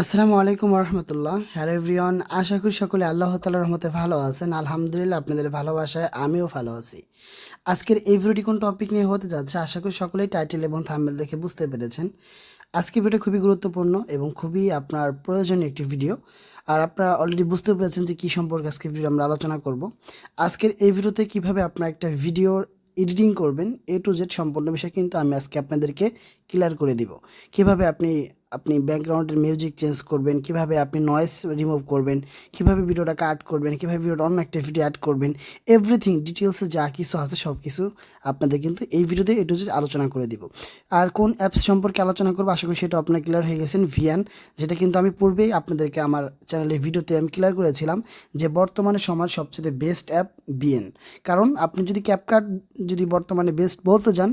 আসসালামু আলাইকুম রহমতুল্লাহ hello everyone, আশা করি সকলে আল্লাহ তালার রহমতে ভালো আছেন। আলহামদুলিল্লাহ, আপনাদের ভালোবাসায় আমিও ভালো আছি। আজকের এই ভিডিওটি কোন টপিক নিয়ে হতে যাচ্ছে, আশা করি সকলেই টাইটেল এবং থাম্বেল দেখে বুঝতে পেরেছেন। আজকের ভিডিও খুবই গুরুত্বপূর্ণ এবং খুবই আপনার প্রয়োজনীয় একটি ভিডিও। আর আপনারা অলরেডি বুঝতে পেরেছেন যে কী সম্পর্কে আজকে ভিডিও আমরা আলোচনা করব। আজকের এই ভিডিওতে কীভাবে আপনার একটা ভিডিওর এডিটিং করবেন এ টু জেড সম্পূর্ণ বিষয় কিন্তু আমি আজকে আপনাদেরকে ক্লিয়ার করে দিব। কীভাবে আপনি আপনি ব্যাকগ্রাউন্ডের মিউজিক চেঞ্জ করবেন, কীভাবে আপনি নয়েস রিমুভ করবেন, কীভাবে ভিডিওটা কাট করবেন, কীভাবে ভিডিওটা অন্য ভিডিও অ্যাড করবেন এভরিথিং ডিটেলসে যা কিছু আছে সব কিছু আপনাদের কিন্তু এই ভিডিওতে এটু আলোচনা করে দিব। আর কোন অ্যাপস সম্পর্কে আলোচনা করব, আশা করি সেটা আপনার ক্লিয়ার হয়ে গেছেন। ভিয়ান যেটা কিন্তু আমি পূর্বেই আপনাদেরকে আমার চ্যানেলের ভিডিওতে আমি ক্লিয়ার করেছিলাম যে বর্তমানে সমাজ সবচেয়ে বেস্ট অ্যাপ বিএন কারণ আপনি যদি ক্যাপকার্ট যদি বর্তমানে বেস্ট বলতে যান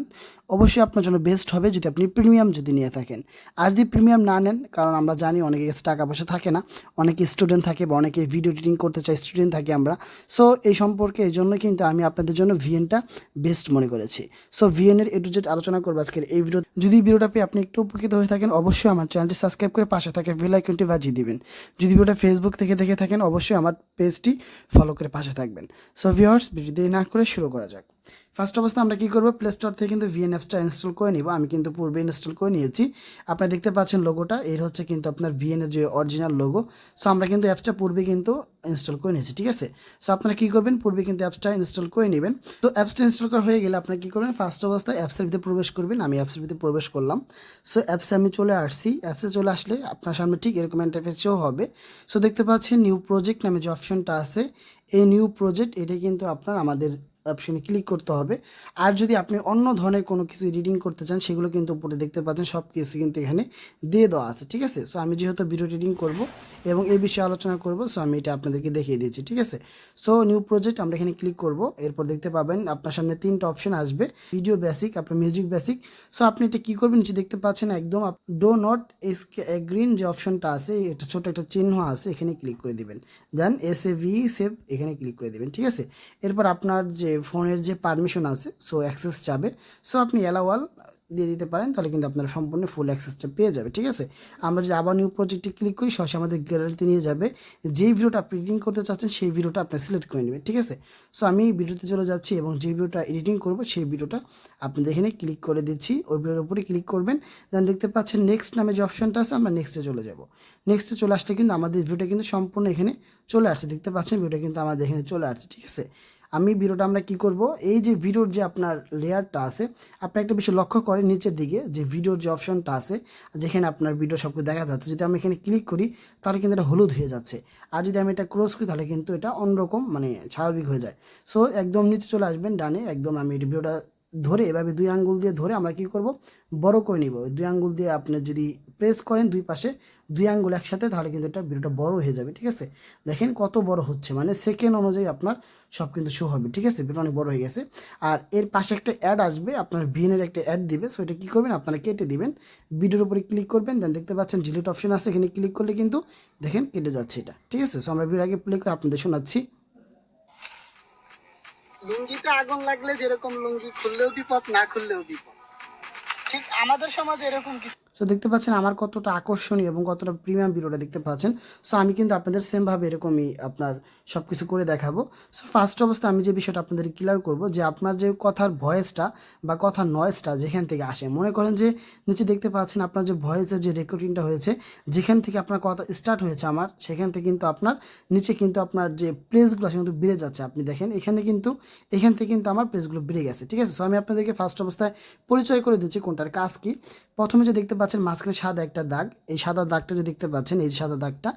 অবশ্যই আপনার জন্য বেস্ট হবে যদি আপনি প্রিমিয়াম যদি নিয়ে থাকেন। আর যদি প্রিমিয়াম না নেন, কারণ আমরা জানি অনেকের কাছে টাকা পয়সা থাকে না, অনেকে স্টুডেন্ট থাকে বা অনেকে ভিডিও এডিটিং করতে চাই স্টুডেন্ট থাকি আমরা। সো এই সম্পর্কে এই জন্য কিন্তু আমি আপনাদের জন্য ভিএনটা বেস্ট মনে করেছি। সো ভিএনের এ টু জেড আলোচনা করব আজকের এই ভিডিও যদি ভিডিওটা পেয়ে আপনি একটু উপকৃত হয়ে থাকেন, অবশ্যই আমার চ্যানেলটি সাবস্ক্রাইব করে পাশে থাকে বেল আইকনটি বাজিয়ে দিবেন। যদি ভিডিওটা ফেসবুক থেকে দেখে থাকেন, অবশ্যই আমার পেজটি ফলো করে পাশে থাকবেন। সো ভিউয়ার্স ভিডিও দেরি না করে শুরু করা যাক। ফার্স্ট অবস্থা আমরা কী করব? প্লে স্টোর থেকে কিন্তু ভিএন অ্যাপসটা ইনস্টল করে নিব। আমি কিন্তু পূর্বে ইনস্টল করে নিয়েছি। আপনারা দেখতে পাচ্ছেন লোগোটা এর হচ্ছে কিন্তু আপনার ভিএনের যে অরিজিনাল লোগো সো আমরা কিন্তু অ্যাপসটা পূর্বে কিন্তু ইনস্টল করে নিয়েছি, ঠিক আছে? সো আপনারা কী করবেন? পূর্বে কিন্তু অ্যাপসটা ইনস্টল করে নেবেন। তো অ্যাপসটা ইনস্টল করা হয়ে গেলে আপনারা কী করবেন? ফার্স্ট অবস্থায় অ্যাপসের ভিতরে প্রবেশ করবেন। আমি অ্যাপসের ভিতরে প্রবেশ করলাম। সো অ্যাপসে আমি চলে আসছি। অ্যাপসে চলে আসলে আপনার সামনে ঠিক এরকম ইন্টারফেস হবে। সো দেখতে পাচ্ছেন নিউ প্রজেক্ট নামে যে অপশনটা আছে, এই নিউ প্রজেক্ট এটা কিন্তু আপনার আমাদের অপশনে ক্লিক করতে হবে। আর যদি আপনি অন্য ধরনের কোনো কিছু রিডিং করতে চান, সেগুলো কিন্তু উপরে দেখতে পাচ্ছেন সব কিছু কিন্তু এখানে দিয়ে দেওয়া আছে, ঠিক আছে? সো আমি যেহেতু ভিডিও রিডিং করব এবং এই বিষয়ে আলোচনা করব সো আমি এটা আপনাদেরকে দেখিয়ে দিয়েছি ঠিক আছে? সো নিউ প্রজেক্ট আমরা এখানে ক্লিক করব, এরপর দেখতে পাবেন আপনার সামনে তিনটা অপশন আসবে ভিডিও বেসিক আপনার মিউজিক বেসিক সো আপনি এটা কী করবেন, নিচে দেখতে পাচ্ছেন একদম ডো নট এস গ্রিন যে অপশনটা আছে এটা ছোট একটা চিহ্ন আছে, এখানে ক্লিক করে দিবেন। Then S A V save এখানে ক্লিক করে দিবেন, ঠিক আছে? এরপর আপনার যে ফোনের যে পারমিশন আছে সো অ্যাক্সেস যাবে। সো আপনি অ্যালাওয়াল দিয়ে দিতে পারেন, তাহলে কিন্তু আপনারা সম্পূর্ণ ফুল অ্যাক্সেসটা পেয়ে যাবে, ঠিক আছে? আমরা যদি আবার নিউ প্রজেক্টে ক্লিক করি সরাসরি আমাদের গ্যালারিতে নিয়ে যাবে। যেই ভিডিওটা আপনি এডিটিং করতে চাচ্ছেন, সেই ভিডিওটা আপনি সিলেক্ট করে নেবেন, ঠিক আছে? সো আমি ভিডিওতে চলে যাচ্ছি এবং যে ভিডিওটা এডিটিং করব, সেই ভিডিওটা আপনাদের এখানে ক্লিক করে দিচ্ছি। ওই ভিডিওর উপরে ক্লিক করবেন। দেন দেখতে পাচ্ছেন নেক্সট নামে যে অপশনটা আছে, আমরা নেক্সটে চলে যাব। নেক্সটে চলে আসলে কিন্তু আমাদের ভিডিওটা কিন্তু সম্পূর্ণ এখানে চলে আসছে, দেখতে পাচ্ছেন ভিডিওটা কিন্তু আমাদের এখানে চলে আসছে, ঠিক আছে? আমি ভিডিওটা আমরা কি করব? এই যে ভিডিওর যে আপনার লেয়ারটা আছে, আপনি একটা বিষয় লক্ষ্য করেন নিচের দিকে যে ভিডিওর যে অপশনটা আছে, যেখানে আপনার ভিডিও সব কিছু দেখা যাচ্ছে, যদি আমি এখানে ক্লিক করি, তাহলে কিন্তু এটা হলুদ হয়ে যাচ্ছে। আর যদি আমি এটা ক্রস করি, তাহলে কিন্তু এটা অন্যরকম মানে স্বাভাবিক হয়ে যায়। সো একদম নিচে চলে আসবেন, ডানে একদম আমি ভিডিওটা ধরে, এভাবে দুই আঙ্গুল দিয়ে ধরে আমরা কি করব? বড় করে নিব। দুই আঙ্গুল দিয়ে আপনি যদি প্রেস করেন দুই পাশে, দুই আঙ্গুল একসাথে, তাহলে কিন্তু এটা ভিডিওটা বড় হয়ে যাবে, ঠিক আছে? দেখেন কত বড় হচ্ছে মানে সেকেন্ড অনুযায়ী আপনার সব কিন্তু শো হবে, ঠিক আছে? ভিডিও অনেক বড় হয়ে গেছে। আর এর পাশে একটা অ্যাড আসবে, আপনার ভিএনের একটা অ্যাড দিবে সো এটা কী করবেন? আপনারা কেটে দিবেন। ভিডিওর উপরে ক্লিক করবেন দেন দেখতে পাচ্ছেন ডিলিট অপশন আছে, এখানে ক্লিক করলে কিন্তু দেখেন কেটে যাচ্ছে এটা, ঠিক আছে? সো আমরা ভিডিও আগে প্লে করে আপনাদের শোনাচ্ছি। লুঙ্গিতে আগুন লাগলে যেরকম লুঙ্গি খুললেও বিপদ, না খুললেও বিপদ। ঠিক আমাদের সমাজে এরকম কিছু সো দেখতে পাচ্ছেন আমার কতটা আকর্ষণীয় এবং কতটা প্রিমিয়াম ভিডিওটা দেখতে পাচ্ছেন। সো আমি কিন্তু আপনাদের সেমভাবে এরকমই আপনার সব কিছু করে দেখাবো। সো ফার্স্ট অবস্থা আমি যে বিষয়টা আপনাদের ক্লিয়ার করব যে আপনার যে কথার ভয়েসটা বা কথার নয়েসটা যেখান থেকে আসে, মনে করেন যে নিচে দেখতে পাচ্ছেন আপনার যে ভয়েসের যে রেকর্ডিংটা হয়েছে, যেখান থেকে আপনার কথা স্টার্ট হয়েছে আমার, সেখান থেকে কিন্তু আপনার, নিচে কিন্তু আপনার যে প্লেসগুলো আছে কিন্তু বেড়ে যাচ্ছে। আপনি দেখেন, এখানে কিন্তু, এখান থেকে কিন্তু আমার প্লেসগুলো বেড়ে গেছে, ঠিক আছে? সো আমি আপনাদেরকে ফার্স্ট অবস্থায় পরিচয় করে দিচ্ছি কোনটার কাজ কি। প্রথমে যে দেখতে পাচ্ছেন মাঝখানে সাদা একটা দাগ। এই সাদা দাগটা যে দেখতে পাচ্ছেন, এই সাদা দাগটা,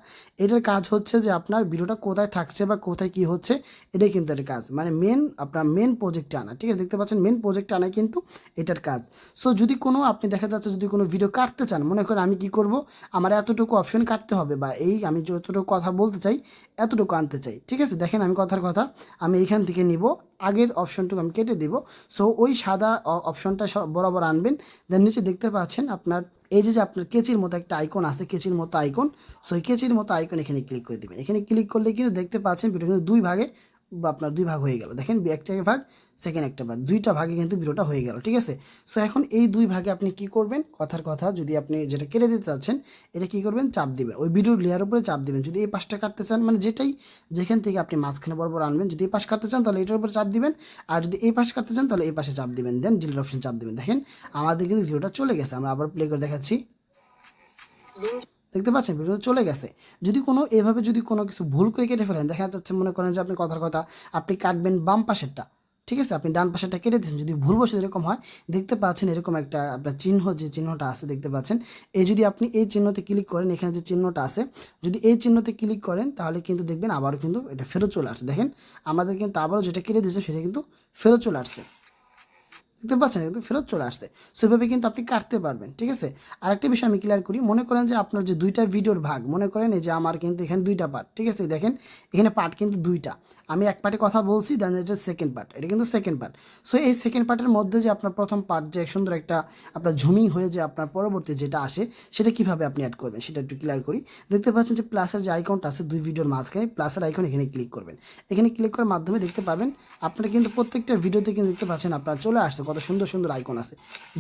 এটার কাজ হচ্ছে যে আপনার ভিডিওটা কোথায় থাকছে বা কোথায় কি হচ্ছে, এটাই কিন্তু এর কাজ। মানে মেন আপনার মেন প্রজেক্টে আনা ঠিক আছে? দেখতে পাচ্ছেন মেন প্রজেক্টে আনা কিন্তু এটার কাজ। সো যদি কোনো, আপনি দেখা যাচ্ছে যদি কোনো ভিডিও কাটতে চান, মনে করেন আমি কি করব? আমার এতটুকু অপশন কাটতে হবে বা এই আমি যতটুকু কথা বলতে চাই, এতটুকু আনতে চাই, ঠিক আছে? দেখেন আমি কথার কথা, আমি এইখান থেকে নিব, আগের অপশনটুকু আমি কেটে দিব। সো ওই সাদা অপশনটা বরাবর আনবেন। দেন নিচে দেখতে পাচ্ছেন আপনার এই যে আপনার কেচির মতো একটা আইকন আছে, কেচির মতো আইকন সো এই কেচির মতো আইকন এখানে ক্লিক করে দেবেন। এখানে ক্লিক করলে কিন্তু দেখতে পাচ্ছেন ভিডিও কিন্তু দুই ভাগে বা আপনার দুই ভাগ হয়ে গেল। দেখেন, একটা ভাগ সেকেন্ড একটা পার্ট দুইটা ভাগে কিন্তু ভিডিওটা হয়ে গেল, ঠিক আছে? সো এখন এই দুই ভাগে আপনি কি করবেন? কথার কথা, যদি আপনি যেটা কেটে দিতে চাচ্ছেন, এটা কি করবেন? চাপ দিবেন। ওই ভিডিওর লেয়ার উপরে চাপ দিবেন। যদি এই পাশটা কাটতে চান মানে যেটাই যেখান থেকে আপনি মাঝখানে বরাবর আনবেন, যদি এই পাশ কাটতে চান, তাহলে এটার উপরে চাপ দিবেন। আর যদি এই পাশ কাটতে চান, তাহলে এই পাশে চাপ দিবেন। দেন ডিলিট অপশন চাপ দিবেন। দেখেন, আমাদের কিন্তু ভিডিওটা চলে গেছে। আমরা আবার প্লে করে দেখাচ্ছি। দেখতে পাচ্ছেন? ভিডিও চলে গেছে। যদি কোনো, এভাবে যদি কোনো কিছু ভুল করে কেটে ফেলেন, দেখা যাচ্ছে মনে করেন যে আপনি কথার কথা, আপনি কাটবেন বাম পাশেরটা। ঠিক আছে? আপনি ডান পাশেটা কেটে দিচ্ছেন যদি ভুল বসে এরকম হয়, দেখতে পাচ্ছেন এরকম একটা আপনার চিহ্ন যে চিহ্নটা আছে, দেখতে পাচ্ছেন? এই যদি আপনি এই চিহ্নতে ক্লিক করেন, এখানে যে চিহ্নটা আছে, যদি এই চিহ্নতে ক্লিক করেন, তাহলে কিন্তু দেখবেন আবারও কিন্তু এটা ফেরত চলে আসছে। দেখেন, আমাদের কিন্তু আবারও যেটা কেটে দিয়েছে, সেটা কিন্তু ফেরত চলে আসছে। দেখতে পাচ্ছেন? কিন্তু ফেরত চলে আসছে। সেভাবে কিন্তু আপনি কাটতে পারবেন, ঠিক আছে? আরেকটা বিষয় আমি ক্লিয়ার করি। মনে করেন যে আপনার যে দুইটা ভিডিওর ভাগ, মনে করেন এই যে আমার কিন্তু এখানে দুইটা পার্ট ঠিক আছে? দেখেন, এখানে পার্ট কিন্তু দুইটা। আমি এক পার্টে কথা বলছি দেন এটা সেকেন্ড পার্ট এটা কিন্তু সেকেন্ড পার্ট সো এই সেকেন্ড পার্টের মধ্যে যে আপনার প্রথম পার্ট যে সুন্দর একটা আপনার ঝুমিং হয়ে যে আপনার পরবর্তী যেটা আসে, সেটা কীভাবে আপনি অ্যাড করবেন, সেটা একটু ক্লিয়ার করি। দেখতে পাচ্ছেন যে প্লাসের যে আইকনটা আছে দুই ভিডিওর মাঝখানে প্লাসের আইকন এখানে ক্লিক করবেন। এখানে ক্লিক করার মাধ্যমে দেখতে পাবেন, আপনারা কিন্তু প্রত্যেকটা ভিডিওতে কিন্তু দেখতে পাচ্ছেন আপনার চলে আসছে, কত সুন্দর সুন্দর আইকন আছে।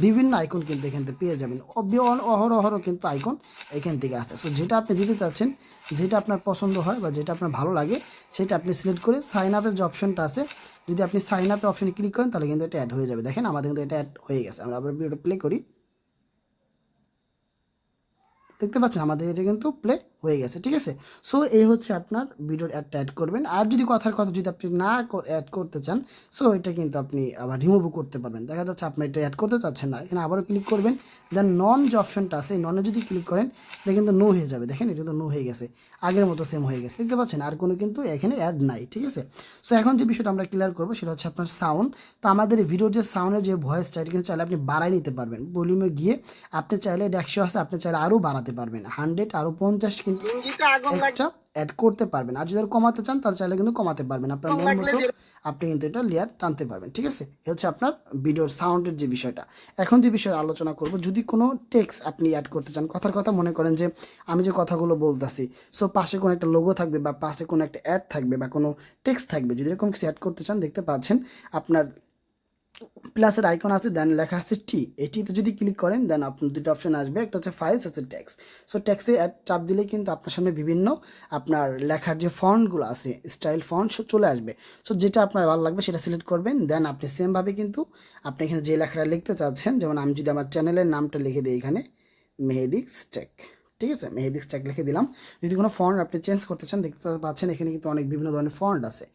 বিভিন্ন আইকন কিন্তু এখান থেকে পেয়ে যাবেন। অহর অহর কিন্তু আইকন এখান থেকে আসে সো যেটা আপনি দিতে চাচ্ছেন যেটা আপনার পছন্দ হয় বা যেটা আপনার ভালো লাগে, সেটা আপনি সিলেক্ট করে সাইন আপের যে অপশনটা আছে, যদি আপনি সাইন আপের অপশনে ক্লিক করেন, তাহলে কিন্তু এটা অ্যাড হয়ে যাবে। দেখেন, আমাদের কিন্তু এটা অ্যাড হয়ে গেছে। আমরা আবার ভিডিওটা প্লে করি। দেখতে পাচ্ছেন, আমাদের এটা কিন্তু প্লে হয়ে গেছে, ঠিক আছে? সো এই হচ্ছে আপনার ভিডিওর অ্যাডটা অ্যাড করবেন। আর যদি কথার কথা যদি আপনি না অ্যাড করতে চান সো এটা কিন্তু আপনি আবার রিমুভও করতে পারবেন। দেখা যাচ্ছে আপনি এটা অ্যাড করতে চাচ্ছেন না, এখানে আবারও ক্লিক করবেন। দেন নন যে অপশনটা আছে, এই ননে যদি ক্লিক করেন, এটা কিন্তু নো হয়ে যাবে। দেখেন, এটা কিন্তু নো হয়ে গেছে। আগের মতো সেম হয়ে গেছে। দেখতে পাচ্ছেন, আর কোনো কিন্তু এখানে অ্যাড নাই, ঠিক আছে? সো এখন যে বিষয়টা আমরা ক্লিয়ার করব, সেটা হচ্ছে আপনার সাউন্ড তো আমাদের ভিডিওর যে সাউন্ডের যে ভয়েসটা এটা কিন্তু চাইলে আপনি বাড়াই নিতে পারবেন। ভলিউমে গিয়ে আপনি চাইলে এটা একশো আছে, আপনি চাইলে আরও বাড়াতে পারবেন। হান্ড্রেড আরও পঞ্চাশ কিন্তু এক্সট্রা অ্যাড করতে পারবেন। আর যদি কমাতে চান তাহলে চাইলে কিন্তু কমাতে পারবেন। আপনার মন মতো আপনি কিন্তু এটা লেয়ার টানতে পারবেন। ঠিক আছে? এ হচ্ছে আপনার ভিডিওর সাউন্ডের যে বিষয়টা। এখন যে বিষয়ে আলোচনা করব যদি কোনো টেক্স আপনি অ্যাড করতে চান কথার কথা মনে করেন যে আমি যে কথাগুলো বলতেছি সো পাশে কোনো একটা লোগো থাকবে বা পাশে কোনো একটা অ্যাড থাকবে বা কোনো টেক্সট থাকবে যদি এরকম কিছু অ্যাড করতে চান দেখতে পাচ্ছেন আপনার প্লাসের আইকন আছে দেন লেখা আছে টি এটিতে যদি ক্লিক করেন দেন আপনার দুটো অপশন আসবে। একটা হচ্ছে ফাইলস হচ্ছে ট্যাক্স সো ট্যাক্সে চাপ দিলে কিন্তু আপনার সামনে বিভিন্ন আপনার লেখার যে ফন্টগুলো আছে স্টাইল ফন্ট চলে আসবে। সো যেটা আপনার ভালো লাগবে সেটা সিলেক্ট করবেন। দেন আপনি সেমভাবে কিন্তু আপনি এখানে যে লেখাটা লিখতে চাচ্ছেন, যেমন আমি যদি আমার চ্যানেলের নামটা লিখে দিই এখানে মেহেদিক স্টেক ঠিক আছে? মেহেদিক স্ট্যাক লিখে দিলাম। যদি কোনো ফন্ট আপনি চেঞ্জ করতে চান, দেখতে পাচ্ছেন এখানে কিন্তু অনেক বিভিন্ন ধরনের ফন্ট আছে।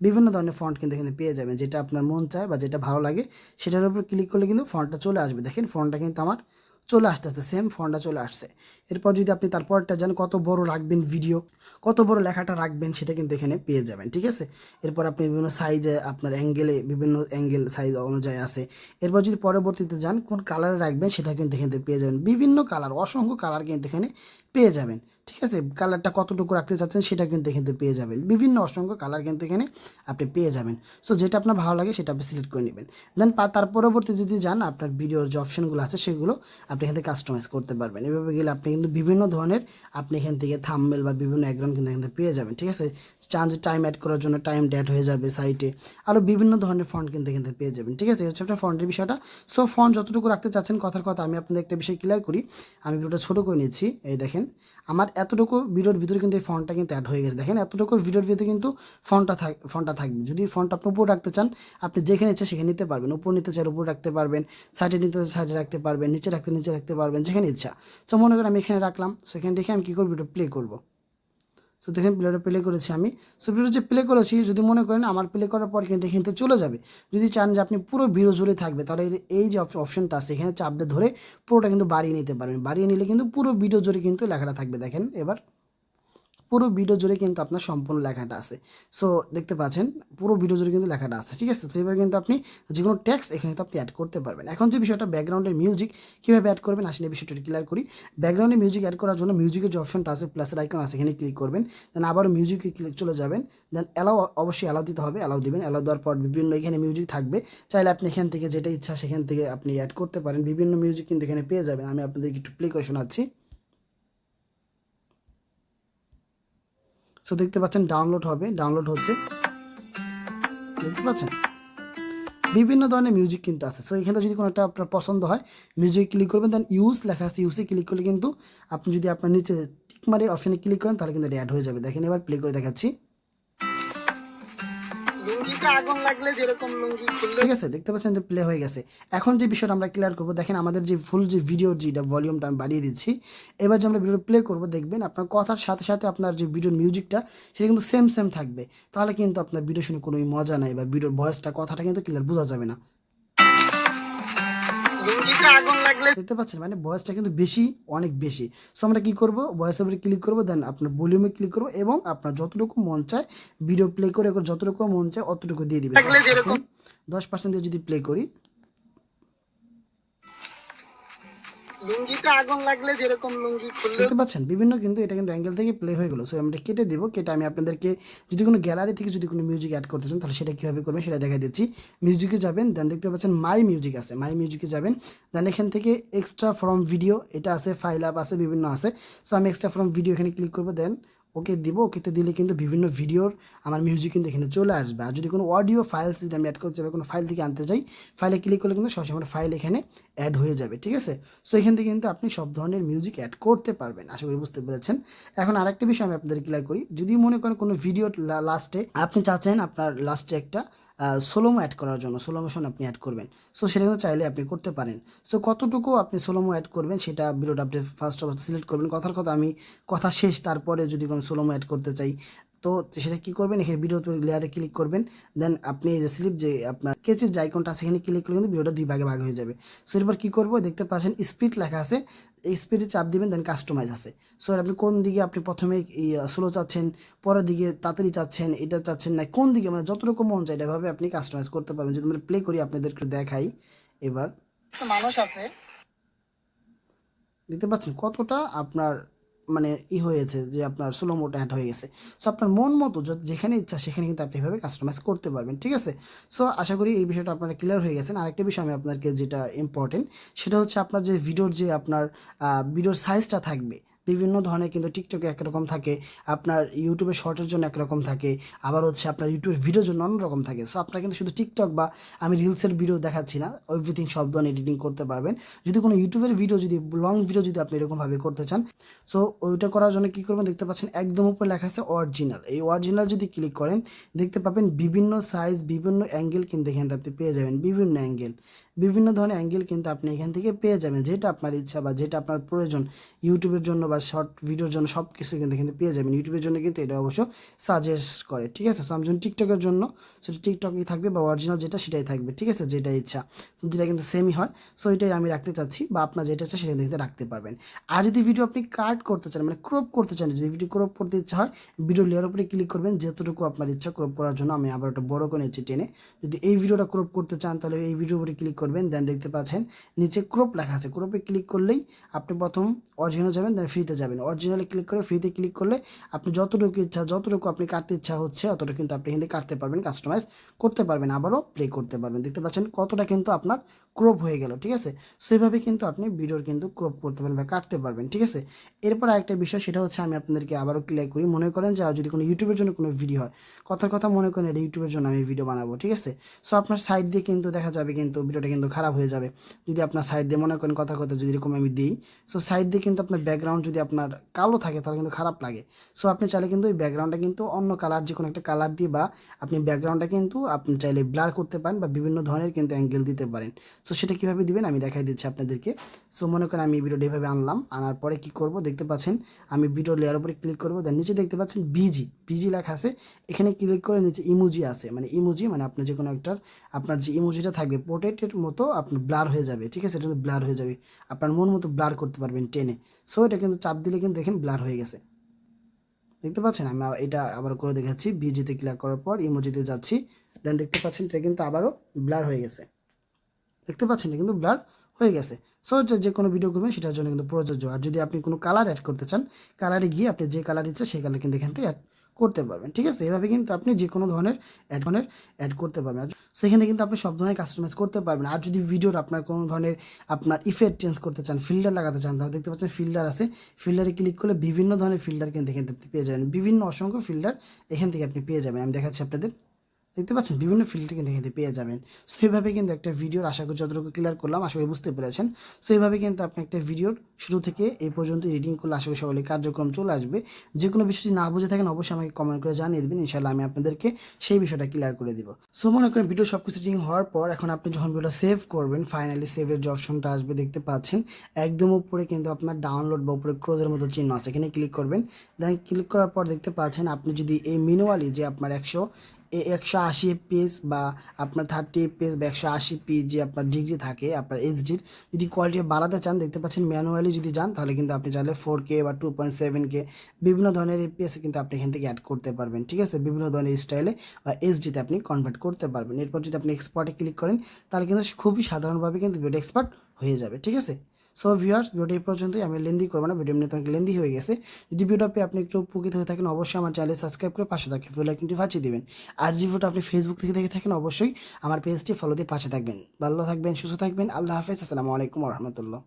বিভিন্ন ধরনের ফন্ট কিন্তু এখানে পেয়ে যাবেন। যেটা আপনার মন চায় বা যেটা ভালো লাগে, সেটার উপর ক্লিক করলে কিন্তু ফন্টটা চলে আসবে। দেখেন ফন্টটা কিন্তু আমার চলে আসতে আসতে সেম ফন্টটা চলে আসছে। এরপর যদি আপনি তারপরটা জানেন, কত বড় রাখবেন ভিডিও কত বড় লেখাটা রাখবেন, সেটা কিন্তু এখানে পেয়ে যাবেন, ঠিক আছে? এরপর আপনি বিভিন্ন সাইজে আপনার অ্যাঙ্গেলে বিভিন্ন অ্যাঙ্গেল সাইজ অনুযায়ী আছে। এরপর যদি পরবর্তীতে যান, কোন কালারে রাখবেন, সেটা কিন্তু এখানে পেয়ে যাবেন। বিভিন্ন কালার অসংখ্য কালার কিন্তু এখানে পেয়ে যাবেন। ঠিক আছে কালারটা কতটুকু রাখতে চাচ্ছেন সেটা কিন্তু এখানে পেয়ে যাবেন। বিভিন্ন অসংখ্য কালার কিন্তু এখানে আপনি পেয়ে যাবেন। সো যেটা আপনার ভালো লাগে সেটা আপনি সিলেক্ট করে নেবেন। দেন তার পরবর্তী যদি যান, আপনার ভিডিওর যে অপশনগুলো আছে সেগুলো আপনি এখান থেকে কাস্টমাইজ করতে পারবেন। এভাবে গেলে আপনি কিন্তু বিভিন্ন ধরনের আপনি এখান থেকে থামমেল বা বিভিন্ন ব্যাকগ্রাউন্ড কিন্তু এখান থেকে পেয়ে যাবেন, ঠিক আছে? চান যে টাইম অ্যাড করার জন্য টাইম ড্যাট হয়ে যাবে সাইটে আরও বিভিন্ন ধরনের ফন্ট কিন্তু এখান থেকে পেয়ে যাবেন, ঠিক আছে? হচ্ছে আপনার ফন্টের বিষয়টা। সো ফন্ট যতটুকু রাখতে চাচ্ছেন কথার কথা আমি আপনাদের একটা বিষয় ক্লিয়ার করি। আমি ভিডিওটা ছোটো করে নিচ্ছি, এই দেখেন। আমার এতটুকু ভিডিওর ভিতরে কিন্তু এই ফন্টটা কিন্তু অ্যাড হয়ে গেছে। দেখেন, এতটুকু ভিডিওর ভিতরে কিন্তু ফন্টটা থাক ফন্টটা থাকবে। যদি ফন্টটা আপনি উপর রাখতে চান, আপনি যেখানে ইচ্ছে সেখানে নিতে পারবেন। উপর নিতে চাই উপর রাখতে পারবেন সাইডে নিতে সাইডে রাখতে পারবেন, নিচে রাখতে নিচে রাখতে পারবেন, যেখানে ইচ্ছা। তো মনে করেন আমি এখানে রাখলাম। সেখানে দেখে আমি কী করব? ভিডিও প্লে করব। সো দেখেন প্লেটা প্লে করেছি আমি। সো ভিডিও যে প্লে করেছি, যদি মনে করেন আমার প্লে করার পর কিন্তু এখান চলে যাবে। যদি চান যে আপনি পুরো ভিডিও জুড়ে থাকবে, তাহলে এই- এই যে অপশনটা আছে, এখানে চাপ দিয়ে ধরে পুরোটা কিন্তু বাড়িয়ে নিতে পারবেন। বাড়িয়ে নিলে কিন্তু পুরো ভিডিও জুড়ে কিন্তু লেখাটা থাকবে। দেখেন, এবার পুরো ভিডিও জুড়ে কিন্তু আপনার সম্পূর্ণ লেখাটা আছে। সো দেখতে পাচ্ছেন, পুরো ভিডিও জুড়ে কিন্তু লেখাটা আছে, ঠিক আছে? তো এইভাবে কিন্তু আপনি যে কোনো ট্যাক্স এখানে তো আপনি অ্যাড করতে পারবেন। এখন যে বিষয়টা ব্যাকগ্রাউন্ডের মিউজিক কীভাবে অ্যাড করবেন? আসলে বিষয়টা ক্লিয়ার করি। ব্যাকগ্রাউন্ডে মিউজিক অ্যাড করার জন্য মিউজিকের যে অপশনটা আছে প্লাসের আইকন আছে, এখানে ক্লিক করবেন। দেন আবারও মিউজিকে ক্লিক চলে যাবেন। দেন অ্যালাও অবশ্যই অ্যালাউ দিতে হবে অ্যালাউ দিবেন। অ্যালাউ দেওয়ার পর বিভিন্ন এখানে মিউজিক থাকবে। চাইলে আপনি এখান থেকে যেটা ইচ্ছা সেখান থেকে আপনি অ্যাড করতে পারেন। বিভিন্ন মিউজিক কিন্তু এখানে পেয়ে যাবেন। আমি আপনাদেরকে একটু প্লে করে শোনাচ্ছি। সো দেখতে পাচ্ছেন ডাউনলোড হবে। ডাউনলোড হচ্ছে। দেখতে পাচ্ছেন? বিভিন্ন ধরনের মিউজিক কিন্তু আছে। সো এখানে যদি কোনো একটা আপনার পছন্দ হয় মিউজিক ক্লিক করবেন দেন ইউজ লেখা আছে। ইউসে ক্লিক করলে কিন্তু আপনি যদি আপনার নিচে টিক মারি অপশানে ক্লিক করেন, তাহলে কিন্তু এটা অ্যাড হয়ে যাবে। দেখেন, এবার প্লে করে দেখাচ্ছি। লুঙ্গিতে আগুন লাগলে যেরকম লুঙ্গি খুললে। ঠিক আছে দেখতে পাচ্ছেন যে প্লে হয়ে গেছে। এখন যে বিষয়টা আমরা ক্লিয়ার করব দেখেন আমাদের যে ফুল যে ভিডিওর যেটা ভলিউমটা আমি বাড়িয়ে দিচ্ছি। এবার যে আমরা ভিডিও প্লে করব দেখবেন আপনার কথার সাথে সাথে আপনার যে ভিডিওর মিউজিকটা সেটা কিন্তু সেম সেম থাকবে। তাহলে কিন্তু আপনার ভিডিও শুনে কোনো মজা নাই বা ভিডিওর ভয়েসটা কথাটা কিন্তু ক্লিয়ার বোঝা যাবে না। আগুন লাগলে দেখতে পাচ্ছেন মানে ভয়েসটা কিন্তু বেশি অনেক বেশি। সো আমরা কি করব? ভয়েস ওভারে ক্লিক করব দেন আপনার ভলিউমে ক্লিক করব এবং আপনার যতটুকু মন চায় ভিডিও প্লে করে যতটুকু মন চায় অতটুকু দিয়ে দিবেন। দশ পার্সেন্ট দিয়ে যদি প্লে করি লুঙ্গিতে আগুন লাগলে যেরকম লুঙ্গি খুললে দেখতে পাচ্ছেন, বিভিন্ন কিন্তু এটা কিন্তু অ্যাঙ্গেল থেকে প্লে হয়ে গেলো। সো আমরা কেটে দেবো, কেটে আমি আপনাদেরকে যদি কোনো গ্যালারি থেকে যদি কোনো মিউজিক অ্যাড করতে চান, তাহলে সেটা কীভাবে করবেন সেটা দেখা দিচ্ছি। মিউজিকে যাবেন দেন দেখতে পাচ্ছেন মাই মিউজিক আছে মাই মিউজিকে যাবেন। দেন এখান থেকে এক্সট্রা ফ্রম ভিডিও এটা আছে ফাইল আপ আছে, বিভিন্ন আছে। সো আমি এক্সট্রা ফ্রম ভিডিও এখানে ক্লিক করব দেন ওকে দিব ওকেতে দিলে কিন্তু বিভিন্ন ভিডিওর আমার মিউজিক কিন্তু এখানে চলে আসবে। আর যদি কোনো অডিও ফাইলস যদি আমি অ্যাড করতে চাই কোনো ফাইল থেকে আনতে চাই ফাইলে ক্লিক করলে কিন্তু সরাসরি আমার ফাইল এখানে অ্যাড হয়ে যাবে, ঠিক আছে? সো এখান থেকে কিন্তু আপনি সব ধরনের মিউজিক অ্যাড করতে পারবেন, আশা করি বুঝতে পেরেছেন। এখন আরেকটা বিষয় আমি আপনাদের ক্লিয়ার করি। যদি মনে করেন কোনো ভিডিও লাস্টে আপনি চাচ্ছেন আপনার লাস্টে একটা সোলোমো অ্যাড করার জন্য সোলো মোশন আপনি অ্যাড করবেন। সো সেটা চাইলে আপনি করতে পারেন। সো কতটুকু আপনি সোলোমো অ্যাড করবেন, সেটা ভিডিওটা আপনি ফার্স্ট অফ সিলেক্ট করবেন। কথার কথা আমি, কথা শেষ, তারপরে যদি কোনো সোলোমো অ্যাড করতে চাই তো সেটা কি করবেন? এখানে ভিডিও লেয়ারে ক্লিক করবেন। দেন আপনি এই যে স্লিপ যে আপনার কেচের যে আইকনটা আছে এখানে ক্লিক করলে কিন্তু ভিডিওটা দুই ভাগে ভাগ হয়ে যাবে। সো এরপর কী করব? দেখতে পাচ্ছেন স্পিড লেখা আছে। এই স্পিডে চাপ দিবেন দেন কাস্টমাইজ আছে। সো আপনি কোন দিকে আপনি প্রথমে স্লো চাচ্ছেন পরের দিকে তাড়াতাড়ি চাচ্ছেন এটা চাচ্ছেন না কোন দিকে? মানে যত রকম মন চাই এভাবে আপনি কাস্টমাইজ করতে পারবেন। যদি আমরা প্লে করি আপনাদেরকে দেখাই। এবার মানুষ আছে। দেখতে পাচ্ছেন কতটা আপনার মানে ই হয়েছে যে আপনার স্লো মোটা অ্যাড হয়ে গেছে। সো আপনার মন মতো যেখানে ইচ্ছা সেখানে কিন্তু আপনি এভাবে কাস্টমাইজ করতে পারবেন, ঠিক আছে? সো আশা করি এই বিষয়টা আপনার ক্লিয়ার হয়ে গেছেন আরেকটা বিষয় আমি আপনাকে যেটা ইম্পর্টেন্ট সেটা হচ্ছে আপনার যে ভিডিওর যে আপনার ভিডিওর সাইজটা থাকবে বিভিন্ন ধরনের কিন্তু টিকটকে একরকম থাকে, আপনার ইউটিউবে শর্টের জন্য একরকম থাকে, আবার হচ্ছে আপনার ইউটিউবের ভিডিওর জন্য অন্যরকম থাকে। সো আপনারা কিন্তু শুধু টিকটক বা আমি রিলসের ভিডিও দেখাচ্ছি না এভরিথিং সব ধরনের এডিটিং করতে পারবেন। যদি কোনো ইউটিউবের ভিডিও যদি লং ভিডিও যদি আপনি এরকমভাবে করতে চান সো ওইটা করার জন্য কী করবেন দেখতে পাচ্ছেন একদম উপরে লেখা আছে অরিজিনাল এই অরিজিনাল যদি ক্লিক করেন, দেখতে পাবেন বিভিন্ন সাইজ বিভিন্ন অ্যাঙ্গেল কিন্তু এখান আপনি পেয়ে যাবেন, বিভিন্ন অ্যাঙ্গেল বিভিন্ন ধরনের অ্যাঙ্গেল কিন্তু আপনি এখান থেকে পেয়ে যাবেন। যেটা আপনার ইচ্ছা বা যেটা আপনার প্রয়োজন, ইউটিউবের জন্য বা শর্ট ভিডিওর জন্য সব কিছু কিন্তু এখানে পেয়ে যাবেন। ইউটিউবের জন্য কিন্তু এটা অবশ্য সাজেস্ট করে, ঠিক আছে? সো আমি টিকটকের জন্য সেটা টিকটকই থাকবে বা অরিজিনাল যেটা সেটাই থাকবে, ঠিক আছে? যেটা ইচ্ছা। তো দুটা কিন্তু সেমই হয়। সো এটাই আমি রাখতে চাচ্ছি বা আপনার যেটা ইচ্ছা সেটা কিন্তু রাখতে পারবেন। আর যদি ভিডিও আপনি কাট করতে চান মানে ক্রপ করতে চান, যদি ভিডিও ক্রপ করতে ইচ্ছা হয় ভিডিও লেয়ার উপরে ক্লিক করবেন। যতটুকু আপনার ইচ্ছা ক্রপ করার জন্য আমি আবার একটা বড় করে নিচ্ছি টেনে। যদি এই ভিডিওটা ক্রপ করতে চান, তাহলে এই ভিডিও উপরে ক্লিক করবেন। দেন দেখতে পাচ্ছেন নিচে ক্রপ লেখা আছে। ক্রপে ক্লিক করলেই আপনি প্রথম অরিজিনাল যাবেন দেন ফ্রিতে যাবেন। অরিজিনালে ক্লিক করে ফ্রিতে ক্লিক করলে আপনি যতটুকু ইচ্ছা, যতটুকু আপনি কাটতে ইচ্ছা হচ্ছে অতটুকু কিন্তু আপনি কিন্তু কাটতে পারবেন কাস্টমাইজ করতে পারবেন, আবারও প্লে করতে পারবেন। দেখতে পাচ্ছেন কতটা কিন্তু আপনার ক্রপ হয়ে গেল, ঠিক আছে? সেইভাবে কিন্তু আপনি ভিডিওর কিন্তু ক্রপ করতে পারবেন বা কাটতে পারবেন, ঠিক আছে? এরপর আরেকটা বিষয়, সেটা হচ্ছে আমি আপনাদেরকে আবারও ক্লিয়ার করি। মনে করেন যে যদি কোনো ইউটিউবের জন্য কোনো ভিডিও হয়, কথার কথা মনে করেন এটা ইউটিউবের জন্য আমি ভিডিও বানাবো, ঠিক আছে? সো আপনার সাইড দিয়ে কিন্তু দেখা যাবে কিন্তু ভিডিওটা কিন্তু খারাপ হয়ে যাবে। যদি আপনার সাইড দিয়ে মনে করেন কথা কথা যদি এরকম আমি দিই সো সাইড দিয়ে কিন্তু আপনার ব্যাকগ্রাউন্ড যদি আপনার কালো থাকে তাহলে কিন্তু খারাপ লাগে। সো আপনি চাইলে কিন্তু ওই ব্যাকগ্রাউন্ডটা কিন্তু অন্য কালার যে কোনো একটা কালার দিয়ে বা আপনি ব্যাকগ্রাউন্ডটা কিন্তু আপনি চাইলে ব্লার করতে পারেন বা বিভিন্ন ধরনের কিন্তু অ্যাঙ্গেল দিতে পারেন। সো সেটা কীভাবে দিবেন আমি দেখাই দিচ্ছি আপনাদেরকে। সো মনে করেন আমি ভিডিওটা এভাবে আনলাম, আনার পরে কি করব দেখতে পাচ্ছেন, আমি ভিডিও লেয়ার উপরে ক্লিক করব দেন নিচে দেখতে পাচ্ছেন বিজি বিজি লেখা আছে, এখানে ক্লিক করে নিচে ইমোজি আছে। মানে ইমোজি মানে আপনার যে কোনো একটার, আপনার যে ইমোজিটা থাকবে পোর্ট্রেটের মতো আপনার ব্লার হয়ে যাবে, ঠিক আছে? এটা কিন্তু ব্লার হয়ে যাবে। আপনার মন মতো ব্লার করতে পারবেন টেনে। সো এটা কিন্তু চাপ দিলে কিন্তু দেখেন ব্লার হয়ে গেছে। দেখতে পাচ্ছেন? আমি এটা আবার করে দেখাচ্ছি। বিজিতে ক্লিক করার পর ইমোজিতে যাচ্ছি। দেন দেখতে পাচ্ছেন, এটা কিন্তু আবারও ব্লার হয়ে গেছে। দেখতে পাচ্ছেন? এটা কিন্তু ব্লার হয়ে গেছে। সো এটা যে কোনো ভিডিও করবেন, সেটার জন্য কিন্তু প্রযোজ্য। আর যদি আপনি কোনো কালার অ্যাড করতে চান কালারে গিয়ে আপনি যে কালার ইচ্ছে, সেই কালার কিন্তু এখান থেকে অ্যাড করতে পারবেন, ঠিক আছে? এভাবে কিন্তু আপনি যে কোনো ধরনের অ্যাড ধরনের অ্যাড করতে পারবেন। সেখানে কিন্তু আপনি সব ধরনের কাস্টমাইজ করতে পারবেন। আর যদি ভিডিওর আপনার কোনো ধরনের আপনার ইফেক্ট চেঞ্জ করতে চান ফিল্টার লাগাতে চান, তাহলে দেখতে পাচ্ছেন ফিল্টার আছে। ফিল্টারে ক্লিক করলে বিভিন্ন ধরনের ফিল্টার কিন্তু এখান থেকে পেয়ে যাবেন। বিভিন্ন অসংখ্য ফিল্টার এখান থেকে আপনি পেয়ে যাবেন। আমি দেখাচ্ছি আপনাদের। দেখতে পাচ্ছেন, বিভিন্ন ফিল্টার কিন্তু এখানে পেয়ে যাবেন। সো এইভাবে কিন্তু একটা ভিডিওর আশা করি যতটুকু ক্লিয়ার করলাম, আশা করি বুঝতে পেরেছেন। সো এইভাবে কিন্তু আপনি একটা ভিডিওর শুরু থেকে এই পর্যন্ত রিডিং করলে আশা করি সকলে কার্যক্রম চলে আসবে। যে কোনো বিষয় যদি না বুঝে থাকেন, অবশ্যই আমাকে কমেন্ট করে জানিয়ে দেবেন ইনশাল্লাহ আমি আপনাদেরকে সেই বিষয়টা ক্লিয়ার করে দিব। সো মনে করেন ভিডিও সব কিছু রিডিং হওয়ার পর এখন আপনি যখন ভিডিওটা সেভ করবেন ফাইনালি সেভের যে অপশনটা আসবে, দেখতে পাচ্ছেন, একদম উপরে কিন্তু আপনার ডাউনলোড বা উপরে ক্রোজের মতো চিহ্ন আছে। এখানে ক্লিক করবেন দেন ক্লিক করার পর দেখতে পাচ্ছেন, আপনি যদি এই মিনুয়ালি যে আপনার একশো একশো আশি পেজ বা আপনার থার্টি পেজ বা একশো আশি পেজ যে আপনার ডিগ্রি থাকে, আপনার এইচডির যদি কোয়ালিটি বাড়াতে চান, দেখতে পাচ্ছেন ম্যানুয়ালি যদি যান, তাহলে কিন্তু আপনি চাইলে ফোর কে বা টু পয়েন্ট সেভেন কে বিভিন্ন ধরনের এপিএস কিন্তু আপনি এখান থেকে অ্যাড করতে পারবেন, ঠিক আছে? বিভিন্ন ধরনের স্টাইলে বা এইচডিতে আপনি কনভার্ট করতে পারবেন। এরপর যদি আপনি এক্সপার্টে ক্লিক করেন, তাহলে কিন্তু খুবই সাধারণভাবে কিন্তু ভিডিও এক্সপার্ট হয়ে যাবে, ঠিক আছে? সো ভিউয়ার্স ভিডিওটি এই পর্যন্তই। আমি লেন্দি করব না ভিডিও নিয়ে অনেক লেন্দি হয়ে গেছে। যদি ভিডিওটা আপনি একটু উপকৃত হয়ে থাকেন, অবশ্যই আমার চ্যানেল সাবস্ক্রাইব করে পাশে থাকে বেল আইকনটি বাঁচিয়ে দিবেন। আর যে ভিডিও আপনি ফেসবুক থেকে দেখে থাকেন, অবশ্যই আমার পেজটি ফলো দিয়ে পাশে থাকবেন। ভালো থাকবেন, সুস্থ থাকবেন। আল্লাহ হাফেজ, আসসালামু আলাইকুম রহমতুল্লাহ।